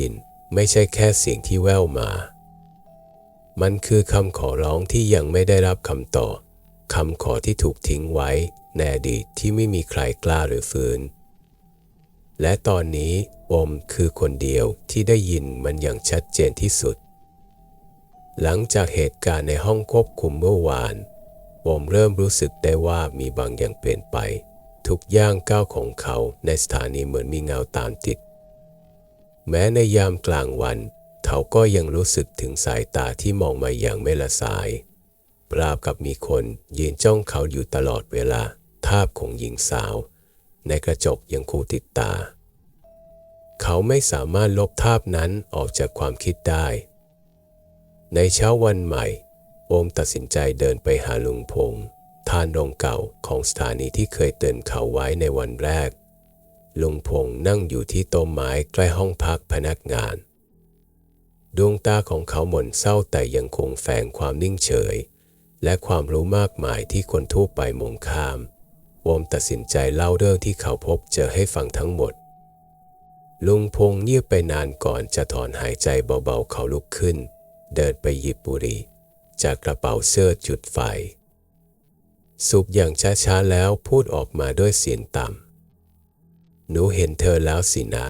ยินไม่ใช่แค่เสียงที่แว่วมา มันคือคำขอร้องที่ยังไม่ได้รับคำตอบคำขอที่ถูกทิ้งไว้ในอดีตที่ไม่มีใครกล้าหรือฟื้น และตอนนี้อมคือคนเดียวที่ได้ยินมันอย่างชัดเจนที่สุด หลังจากเหตุการณ์ในห้องควบคุมเมื่อวานอมเริ่มรู้สึกได้ว่ามีบางอย่างเปลี่ยนไป ทุกย่างก้าวของเขาในสถานีเหมือนมีเงาตามติด แม้ในยามกลางวัน เขาก็ยังรู้สึกถึงสายตาที่มองมาอย่างไม่ละสายราวกับมีคนยืนจ้องเขาอยู่ตลอดเวลา ภาพของหญิงสาว ในกระจกยังคงติดตา เขาไม่สามารถลบภาพนั้นออกจากความคิดได้ ในเช้าวันใหม่ โอมตัดสินใจเดินไปหาลุงพงษ์ทานโรงเก่าของสถานีที่เคยเตือนเขาไว้ในวันแรก ลุงพงษ์นั่งอยู่ที่โต๊ะไม้ใกล้ห้องพักพนักงาน ดวงตาของเขาหม่นเศร้าแต่ยังคงแฝงความนิ่งเฉย และความรู้มากมายที่คนทั่วไปมองข้ามโอมตัดสินใจเล่าเรื่องที่เขาพบเจอให้ฟังทั้งหมด ลุงพงษ์เงียบไปนานก่อนจะถอนหายใจเบาๆเขาลุกขึ้น เดินไปหยิบบุหรี่ จากกระเป๋าเสื้อจุดไฟ สูบอย่างช้าๆแล้วพูดออกมาด้วยเสียงต่ำ หนูเห็นเธอแล้วสินะ